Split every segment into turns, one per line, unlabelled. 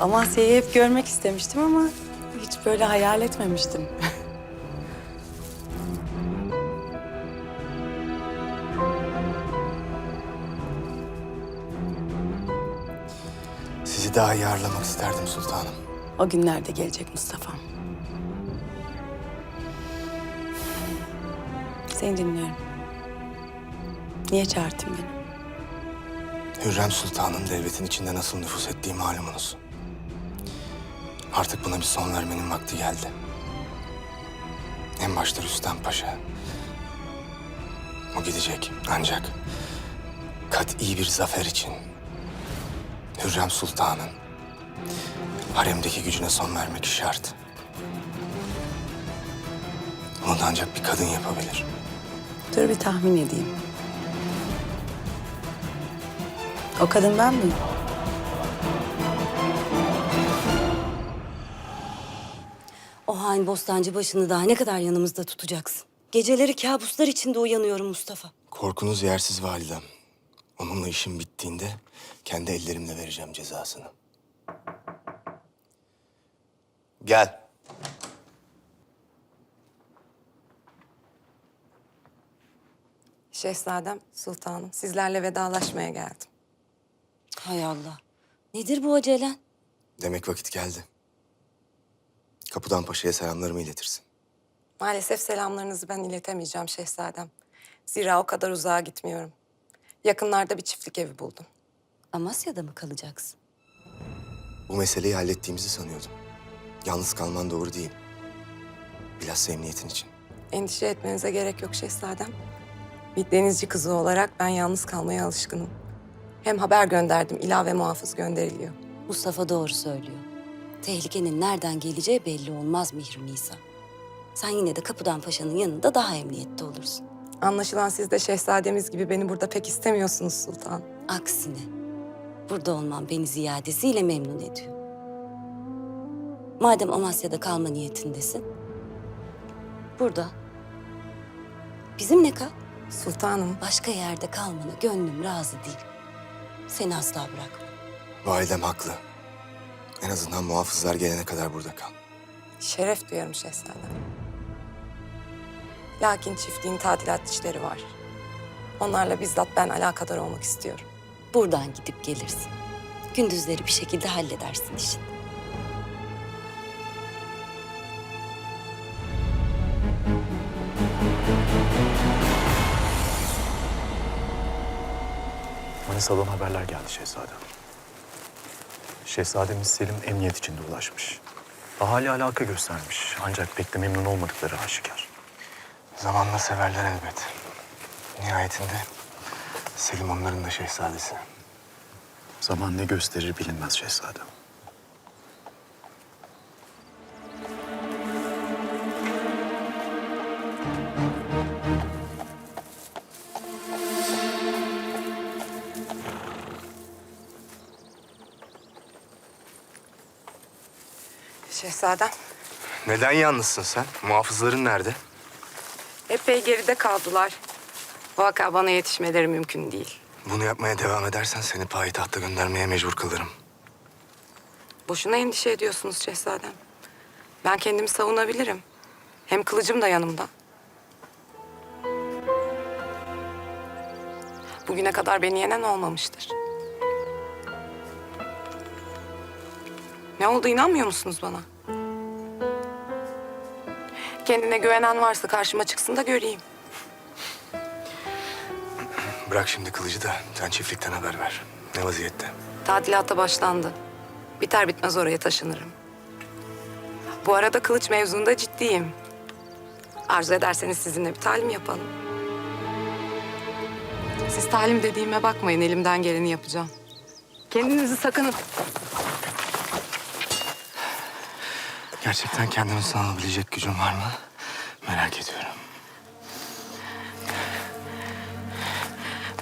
Amasya'yı hep görmek istemiştim ama hiç böyle hayal etmemiştim.
Sizi daha iyi ağırlamak isterdim sultanım.
O günler de gelecek Mustafa'm. Seni dinliyorum. Niye çağırttın beni?
Hürrem Sultan'ın devletin içinde nasıl nüfus ettiği malumunuz. Artık buna bir son vermenin vakti geldi. En başta Rüstem Paşa. O gidecek ancak kat'i bir zafer için Hürrem Sultan'ın haremdeki gücüne son vermek şart. Bunu da ancak bir kadın yapabilir.
Dur bir tahmin edeyim. O kadın ben miyim?
O hain bostancı başını daha ne kadar yanımızda tutacaksın? Geceleri kabuslar içinde uyanıyorum Mustafa.
Korkunuz yersiz validem. Onunla işim bittiğinde kendi ellerimle vereceğim cezasını. Gel.
Şehzadem, sultanım, sizlerle vedalaşmaya geldim.
Hay Allah. Nedir bu acelen?
Demek vakit geldi. Kapıdan paşaya selamlarımı iletirsin.
Maalesef selamlarınızı ben iletemeyeceğim şehzadem. Zira o kadar uzağa gitmiyorum. Yakınlarda bir çiftlik evi buldum.
Amasya'da mı kalacaksın?
Bu meseleyi hallettiğimizi sanıyordum. Yalnız kalman doğru değil. Bilhassa emniyetin için.
Endişe etmenize gerek yok şehzadem. Bir denizci kızı olarak ben yalnız kalmaya alışkınım. Hem haber gönderdim, ilave muhafız gönderiliyor.
Mustafa doğru söylüyor. Tehlikenin nereden geleceği belli olmaz Mihri Nisa. Sen yine de kapıdan paşanın yanında daha emniyette olursun.
Anlaşılan siz de şehzademiz gibi beni burada pek istemiyorsunuz sultan.
Aksine burada olman beni ziyadesiyle memnun ediyor. Madem Amasya'da kalma niyetindesin, burada bizimle kal.
Sultanım,
Başka yerde kalmana gönlüm razı değil. Seni asla bırakmam.
Validem haklı. En azından muhafızlar gelene kadar burada kal.
şeref duyarım şehzadem. Lakin çiftliğin tadilat işleri var. Onlarla bizzat ben alakadar olmak istiyorum.
Buradan gidip gelirsin. Gündüzleri bir şekilde halledersin işini.
Manisa'dan haberler geldi şehzadem. Şehzademiz Selim emniyet içinde ulaşmış. Ahali alaka göstermiş ancak pek de memnun olmadıkları aşikar.
Zamanla severler elbet. Nihayetinde Selim onların da şehzadesi.
Zaman ne gösterir bilinmez şehzadem.
Şehzadem,
Neden yalnızsın sen? Muhafızların nerede?
epey geride kaldılar. Vaka bana yetişmeleri mümkün değil.
Bunu yapmaya devam edersen seni payitahta göndermeye mecbur kalırım.
Boşuna endişe ediyorsunuz şehzadem. Ben kendimi savunabilirim. Hem kılıcım da yanımda. Bugüne kadar beni yenen olmamıştır. Ne oldu inanmıyor musunuz bana? Kendine güvenen varsa karşıma çıksın da göreyim.
Bırak şimdi kılıcı da sen çiftlikten haber ver. Ne vaziyette?
Tadilata başlandı. Biter bitmez oraya taşınırım. Bu arada kılıç mevzunda ciddiyim. Arzu ederseniz sizinle bir talim yapalım. Siz talim dediğime bakmayın. Elimden geleni yapacağım. Kendinizi sakının.
Gerçekten kendimi sanabilecek gücün var mı? Merak ediyorum.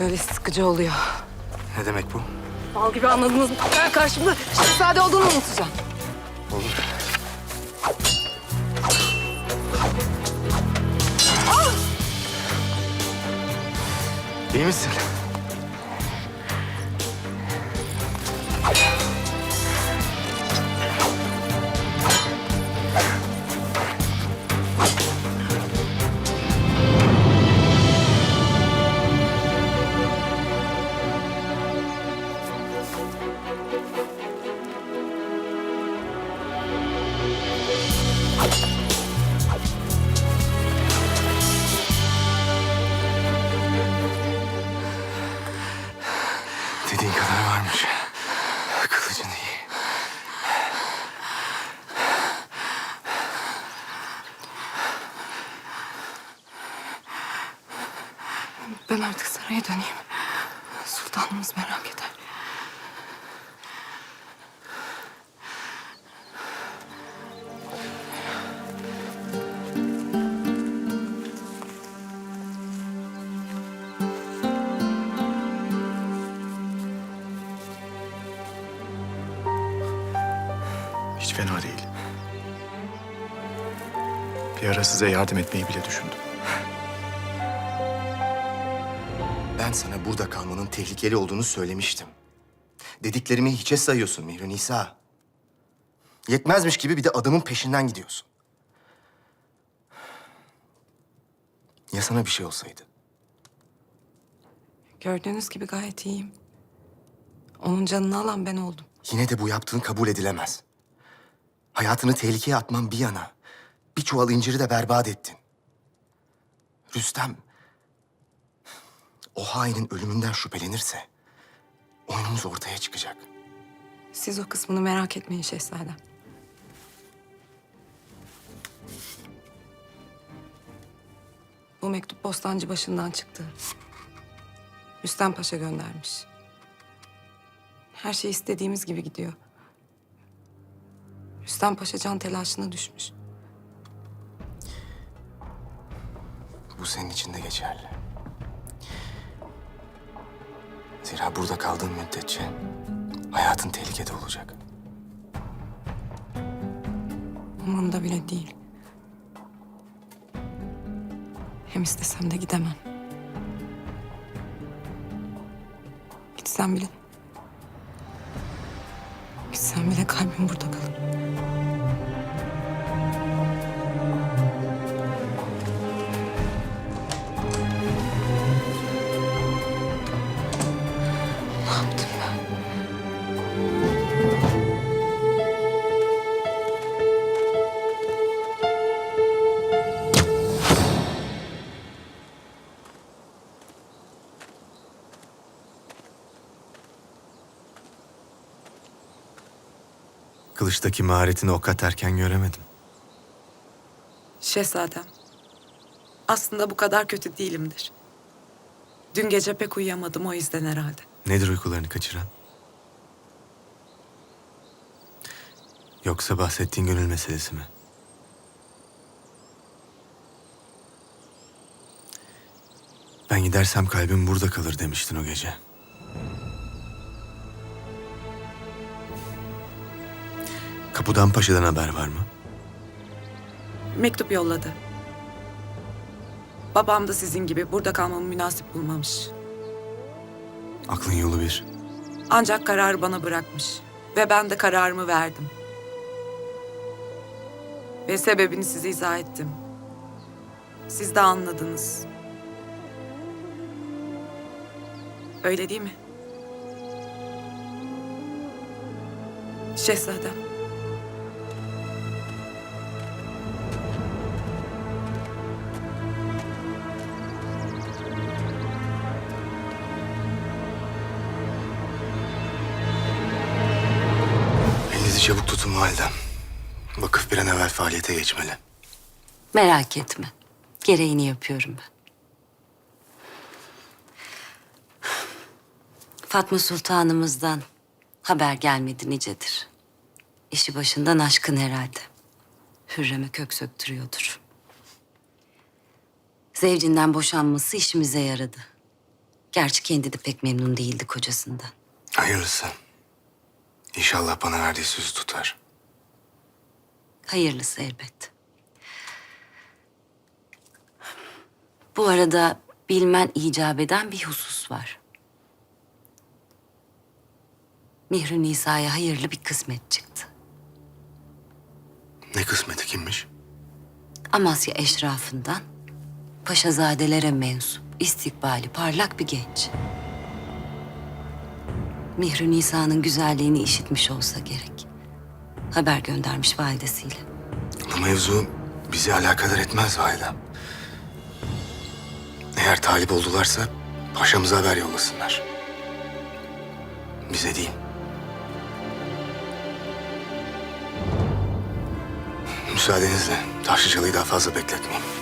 Böyle sıkıcı oluyor.
Ne demek bu?
Mal gibi anladınız mı? Ben karşımda şehzade olduğunu unutacağım.
Olur. İyi misin?
Ben artık saraya döneyim. Sultanımız merak eder.
Hiç fena değil. Bir ara size yardım etmeyi bile düşündüm.
Ben sana burada kalmanın tehlikeli olduğunu söylemiştim. Dediklerimi hiçe sayıyorsun Mihri Nisa. Yetmezmiş gibi bir de adamın peşinden gidiyorsun. Ya sana bir şey olsaydı?
Gördüğünüz gibi gayet iyiyim. Onun canını alan ben oldum.
Yine de bu yaptığın kabul edilemez. Hayatını tehlikeye atman bir yana. Bir çuval inciri de berbat ettin. Rüstem... O hainin ölümünden şüphelenirse... ...oyunumuz ortaya çıkacak.
Siz o kısmını merak etmeyin şehzadem. Bu mektup Bostancı başından çıktı. Rüstem Paşa göndermiş. Her şey istediğimiz gibi gidiyor. Rüstem Paşa can telaşına düşmüş.
Bu senin için de geçerli. Zira burada kaldığın müddetçe... ...hayatın tehlikede olacak.
Umurumda bile değil. Hem istesem de gidemem. Gitsem bile... Gitsem bile kalbim burada kalır.
Kılıçtaki maharetini o kadar erken göremedim.
Şehzadem. Aslında bu kadar kötü değilimdir. Dün gece pek uyuyamadım o yüzden herhalde.
Nedir uykularını kaçıran? Yoksa bahsettiğin gönül meselesi mi? Ben gidersem kalbim burada kalır demiştin o gece. Kapıdan Paşa'dan haber var mı?
Mektup yolladı. Babam da sizin gibi burada kalmamı münasip bulmamış.
Aklın yolu bir.
Ancak kararı bana bırakmış. Ve ben de kararımı verdim. Ve sebebini size izah ettim. Siz de anladınız. Öyle değil mi? Şehzadem.
Validem. Vakıf bir an evvel faaliyete geçmeli.
Merak etme. Gereğini yapıyorum ben. Fatma Sultanımızdan haber gelmedi nicedir. İşi başından aşkın herhalde. Hürrem'e kök söktürüyordur. Zevcinden boşanması işimize yaradı. Gerçi kendi de pek memnun değildi kocasından.
Hayırlısı. İnşallah bana verdiği sözü tutar.
Hayırlısı elbet. Bu arada bilmen icap eden bir husus var. Mihri Nisa'ya hayırlı bir kısmet çıktı.
Ne kısmeti kimmiş?
Amasya eşrafından paşazadelere mensup, istikbali parlak bir genç. Mihri Nisa'nın güzelliğini işitmiş olsa gerek. Haber göndermiş validesiyle.
Bu mevzu bizi alakadar etmez validem. Eğer talip oldularsa paşamıza haber yollasınlar. Bize değil. Müsaadenizle Taşlıcalı'yı daha fazla bekletmeyeyim.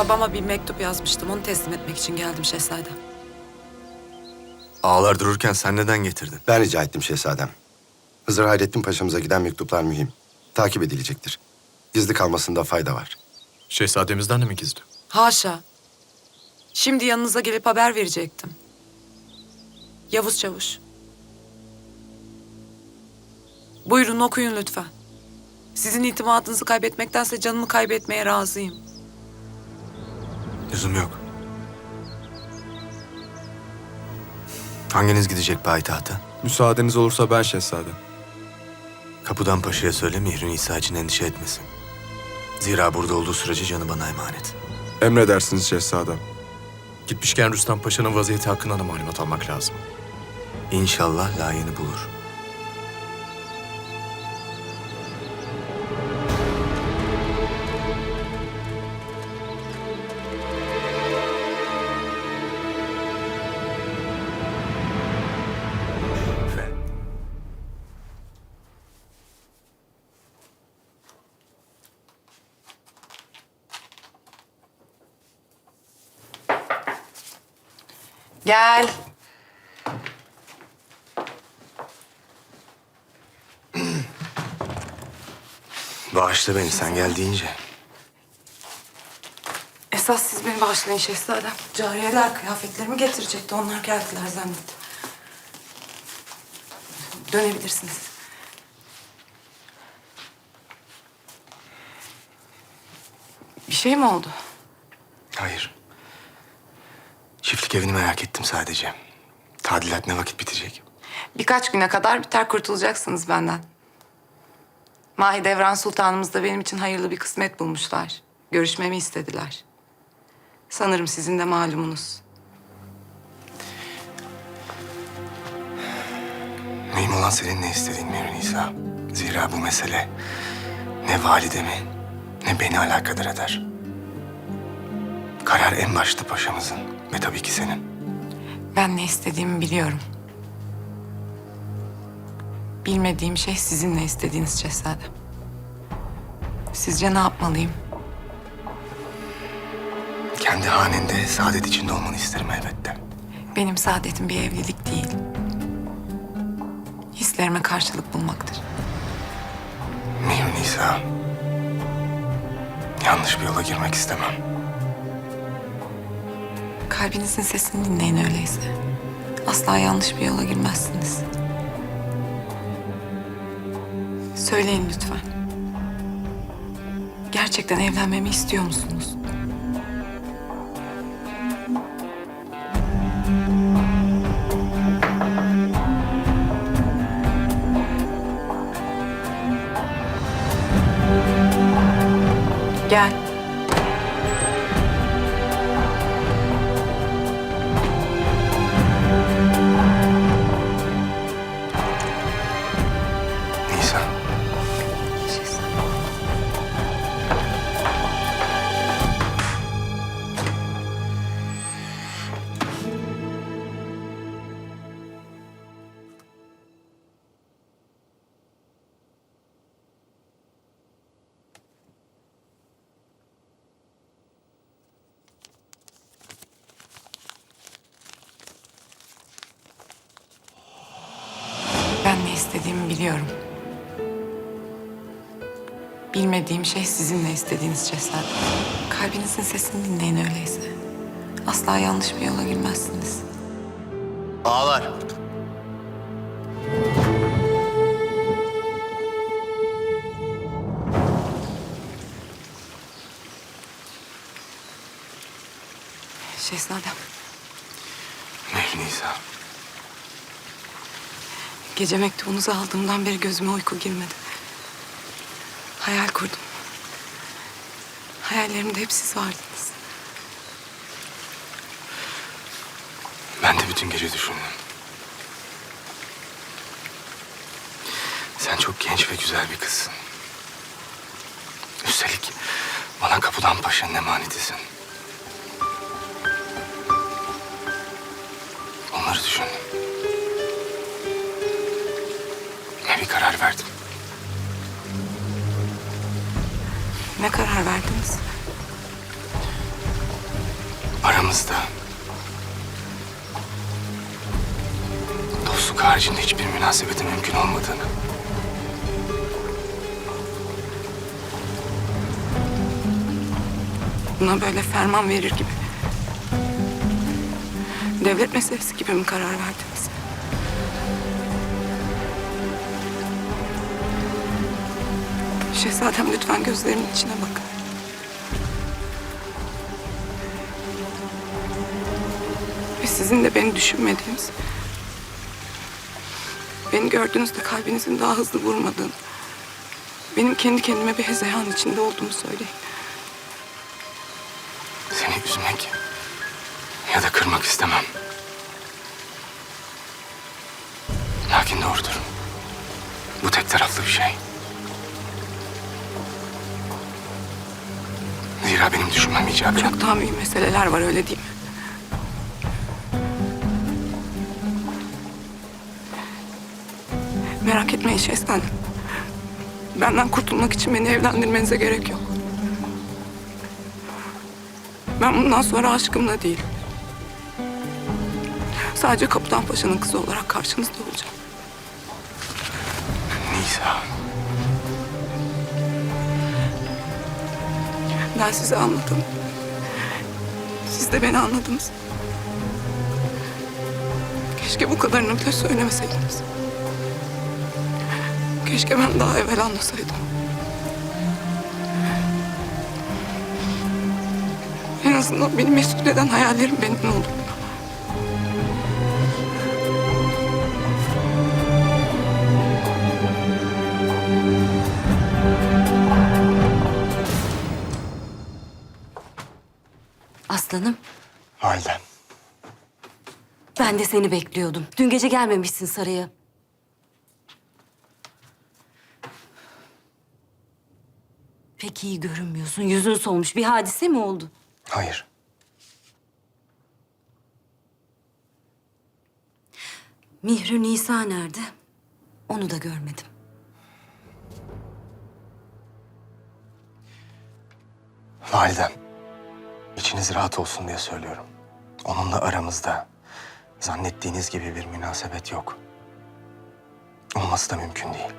Babama bir mektup yazmıştım. Onu teslim etmek için geldim şehzadem.
Ağlar dururken sen neden getirdin?
Ben rica ettim şehzadem. Hızır Hayrettin Paşa'mıza giden mektuplar mühim. Takip edilecektir. Gizli kalmasında fayda var.
Şehzademizden de mi gizli?
Haşa. Şimdi yanınıza gelip haber verecektim. Yavuz Çavuş. Buyurun okuyun lütfen. Sizin itimadınızı kaybetmektense canımı kaybetmeye razıyım.
Lüzum yok. Hanginiz gidecek payitahta?
Müsaadeniz olursa ben şehzadem.
Kapıdan paşaya söyle Mihrin İsa için endişe etmesin. Zira burada olduğu sürece canı bana emanet.
Emredersiniz şehzadem.
Gitmişken Rüstem Paşa'nın vaziyeti hakkında da malumat almak lazım.
İnşallah layığını bulur.
Gel.
bağışla beni sen gel deyince.
Esas siz beni bağışlayın şehzadem. Cariyeler kıyafetlerimi getirecekti. Onlar geldiler zannettim. Dönebilirsiniz. Bir şey mi oldu?
Hayır. Çiftlik evini merak ettim sadece. Tadilat ne vakit bitecek?
Birkaç güne kadar biter kurtulacaksınız benden. Mahidevran Sultanımız da benim için hayırlı bir kısmet bulmuşlar. Görüşmemi istediler. Sanırım sizin de malumunuz.
Mühim olan senin ne istediğin Mihrin İsa. Zira bu mesele ne validemi ne beni alakadar eder. Karar en başta paşamızın ve tabii ki senin.
Ben ne istediğimi biliyorum. Bilmediğim şey sizin ne istediğiniz şehzadem. Sizce ne yapmalıyım?
Kendi hanende saadet içinde olmanı isterim elbette.
Benim saadetim bir evlilik değil. Hislerime karşılık bulmaktır.
Mihrin İsa. Yanlış bir yola girmek istemem.
Kalbinizin sesini dinleyin öyleyse. Asla yanlış bir yola girmezsiniz. Söyleyin lütfen. Gerçekten evlenmemi istiyor musunuz? İstediğimi biliyorum. Bilmediğim şey sizin ne istediğiniz cesaret. Kalbinizin sesini dinleyin öyleyse. Asla yanlış bir yola girmezsiniz.
Ağlar.
Şehzadem,
Mihrin İsa.
Gece mektubunuzu aldığımdan beri gözüme uyku girmedi. Hayal kurdum. Hayallerimde hep siz vardınız.
Ben de bütün gece düşündüm. Sen çok genç ve güzel bir kızsın. Üstelik bana kapıdan paşanın emanetisin. Onları düşündüm.
Ne karar verdiniz?
Aramızda dostluk haricinde hiçbir münasebetin mümkün olmadığını.
Buna böyle ferman verir gibi. Devlet meselesi gibi mi karar verdiniz? Şehzadem lütfen gözlerimin içine bakın. Ve sizin de beni düşünmediğiniz, beni gördüğünüzde kalbinizin daha hızlı vurmadığını, benim kendi kendime bir hezeyan içinde olduğumu söyleyin.
Seni üzmek ya da kırmak istemem. Lakin doğrudur. Bu tek taraflı bir şey. Zira benim düşünmem icap yok.
Çok daha mühim meseleler var öyle değil mi? Merak etmeyin şehzadem. Benden kurtulmak için beni evlendirmenize gerek yok. Ben bundan sonra aşkımla değil. Sadece Kaptan Paşa'nın kızı olarak karşınızda olacağım.
Nisa.
Ben sizi anladım. Siz de beni anladınız. Keşke bu kadarını bile söylemeseydiniz. Keşke ben daha evvel anlasaydım. En azından beni mesut eden hayallerim benim oldu.
Ben de seni bekliyordum. Dün gece gelmemişsin saraya. Pek iyi görünmüyorsun. Yüzün solmuş. Bir hadise mi oldu?
Hayır.
Mihrü Nisa nerede? Onu da görmedim.
Validem. içiniz rahat olsun diye söylüyorum. Onunla aramızda zannettiğiniz gibi bir münasebet yok. Olması da mümkün değil.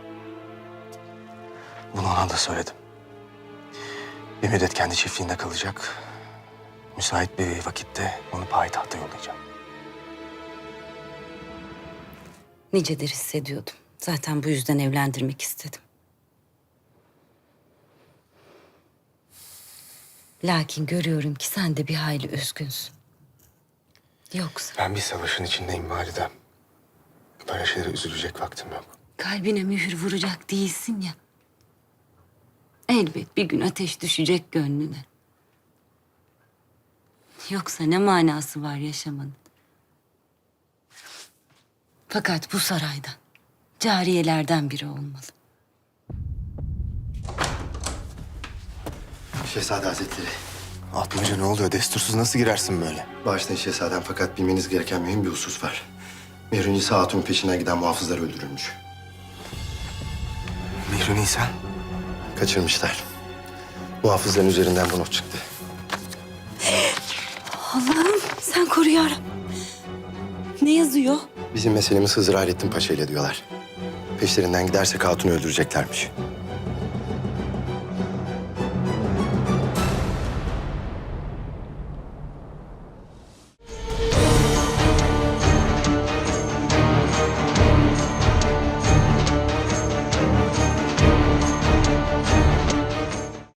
Bunu ona da söyledim. Bir müddet kendi çiftliğinde kalacak. Müsait bir vakitte onu payitahta yollayacağım.
Nicedir hissediyordum. Zaten bu yüzden evlendirmek istedim. Lakin görüyorum ki sen de bir hayli üzgünsün. Yoksa
Ben bir savaşın içindeyim validem. Böyle şeylere üzülecek vaktim yok.
kalbine mühür vuracak değilsin ya. Elbet bir gün ateş düşecek gönlüne. Yoksa ne manası var yaşamanın? Fakat bu saraydan, cariyelerden biri olmalı.
Şehzade Hazretleri.
Atmaca ne oluyor? Destursuz nasıl girersin böyle?
Bağışlayın şehzadem fakat bilmeniz gereken mühim bir husus var. Mihri Nisa Hatun'un peşinden giden muhafızlar öldürülmüş.
Mihri Nisa.
Kaçırmışlar. Muhafızların üzerinden bu not çıktı.
Allah'ım sen koru yarabbim. Ne yazıyor?
Bizim meselemiz Hızır Hayrettin Paşa ile diyorlar. Peşlerinden gidersek Hatun'u öldüreceklermiş.